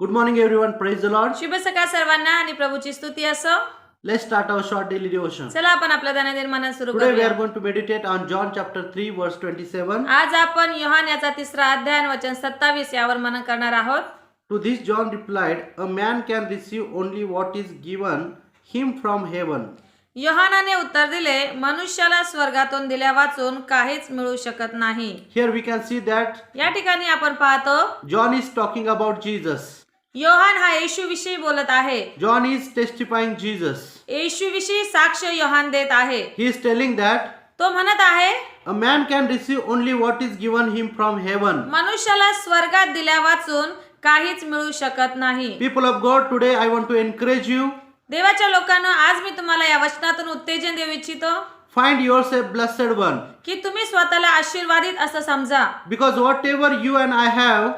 Good morning, everyone. Praise the Lord. शुभ सकाळ सर्वांना आणि प्रभूची स्तुती असो Let's start our short daily devotion. चला आपण आपलं दैनंदिन सुरू we करूया are going to meditate on John chapter 3, verse 27. आज आपण योहान याचा तिसरा अध्याय वचन सत्तावीस यावर मनन करणार आहोत To this, John replied, A man can receive only what is given him from heaven. योहानाने उत्तर दिले मनुष्याला स्वर्गातून दिल्या वाचून काहीच मिळू शकत नाही Here we can see that या ठिकाणी आपण पाहतो John is talking about Jesus. Yohan हा येशू विषयी बोलत आहे. जॉन इज टेस्टिफाईंग जीजस येशू विषयी साक्ष योहान देत आहे. ही इज टेलिंग दॅट तो म्हणत आहे a man can receive only what is given him from heaven मनुष्याला स्वर्गात दिल्या वाचून काहीच मिळू शकत नाही. People of God today I want to encourage you देवाच्या लोकांना आज मी तुम्हाला या वचनातून उत्तेजन देऊ इच्छितो. Find yourself blessed one की तुम्ही स्वतःला आशीर्वादित असं समजा. Because whatever you and I have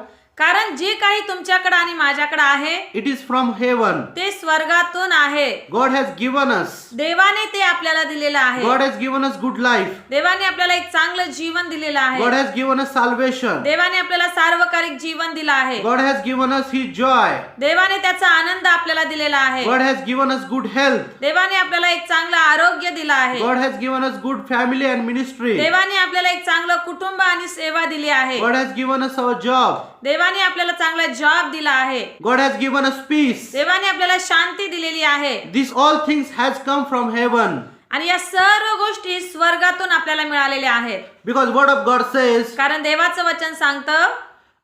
कारण जे काही तुमच्याकडे आणि माझ्याकडे आहे इट इज फ्रॉम हेवन ते स्वर्गातून आहे. गॉड हॅज गिव्हन अस देवाने ते आपल्याला दिलेलं आहे. God has given us good life देवाने आपल्याला एक चांगलं जीवन दिलेलं आहे. God has given us salvation देवाने आपल्याला सार्वकारिक जीवन दिलं आहे. God has given us his joy देवाने त्याचा आनंद आपल्याला दिलेला आहे. God has given us good health देवाने आपल्याला एक चांगलं आरोग्य दिलं आहे. God has given us good family and ministry देवाने आपल्याला एक चांगलं कुटुंब आणि सेवा दिली आहे. God has given us a job देवाने आपल्याला चांगला जॉब दिला आहे God has given us peace. देवाने आपल्याला शांती दिलेली आहे These all things has come from heaven. आणि या सर्व गोष्टी स्वर्गातून आपल्याला मिळालेल्या आहेत Because word of God says कारण देवाचं वचन सांगतं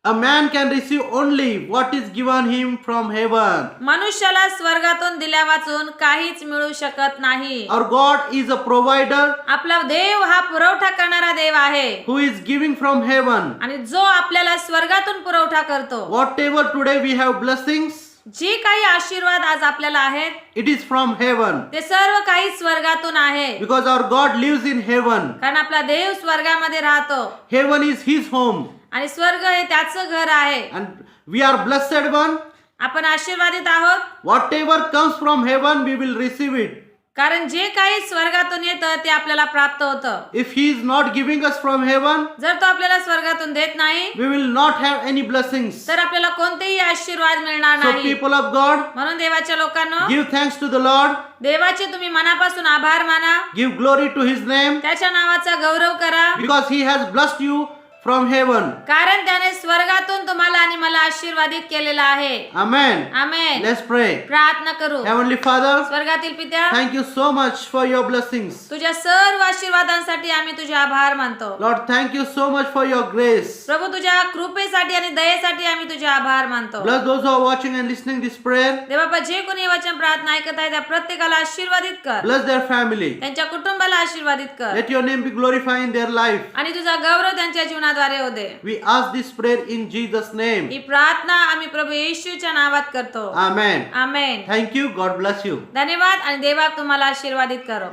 a man can receive only what is given him from heaven. मनुष्याला स्वर्गातून दिल्या वाचून काहीच मिळू शकत नाही Our God is a provider आपला देव हा पुरवठा करणारा देव आहे who is giving from heaven. आणि जो आपल्याला स्वर्गातून पुरवठा करतो Whatever today we have blessings, जे काही आशीर्वाद आज आपल्याला आहेत it is from heaven. ते सर्व काही स्वर्गातून आहे Because our God lives in heaven. कारण आपला देव स्वर्गामध्ये राहतो Heaven is His home. आणि स्वर्ग हे त्याच घर आहे. वी आर ब्लेसेड वन आपण आशीर्वादित आहोत. Whatever comes from heaven we will receive it कारण जे काही स्वर्गातून येतं ते आपल्याला प्राप्त होतं. If he is not giving us from heaven जर तो आपल्याला स्वर्गातून देत नाही we will not have any blessing तर आपल्याला कोणतेही आशीर्वाद मिळणार नाही. पीपल ऑफ गॉड म्हणून देवाच्या लोकांना give thanks to the Lord देवाचे तुम्ही मनापासून आभार माना. Give glory to his name त्याच्या नावाचा गौरव करा. Because he has blessed you from heaven. कारण त्याने स्वर्गातून तुम्हाला आणि मला आशीर्वादित केलेला आहे. अमेन अमेन प्रार्थना करू. हेवनली फादर स्वर्गातील पित्या thank you so much for your blessing तुझ्या सर्व आशीर्वादांसाठी आम्ही तुझे आभार मानतो. Lord thank you so much for your grace प्रभू तुझ्या कृपेसाठी आणि दयेसाठी आम्ही तुझे आभार मानतो. Bless those are watching and listening this prayer देवाबा जे कोणी वचन प्रार्थना ऐकत आहे त्या प्रत्येकाला आशीर्वादित कर. प्लस देअर फॅमिली त्यांच्या कुटुंबाला आशीर्वादित कर. Let your name be glorify in their life आणि तुझा गौरव त्यांच्या जीवनाद्वारे होते we ask this prayer in Jesus' name. ही प्रार्थना आम्ही प्रभू येशूच्या नावात करतो Amen. Amen Thank you. God bless you. धन्यवाद आणि देवा तुम्हाला आशीर्वादित करो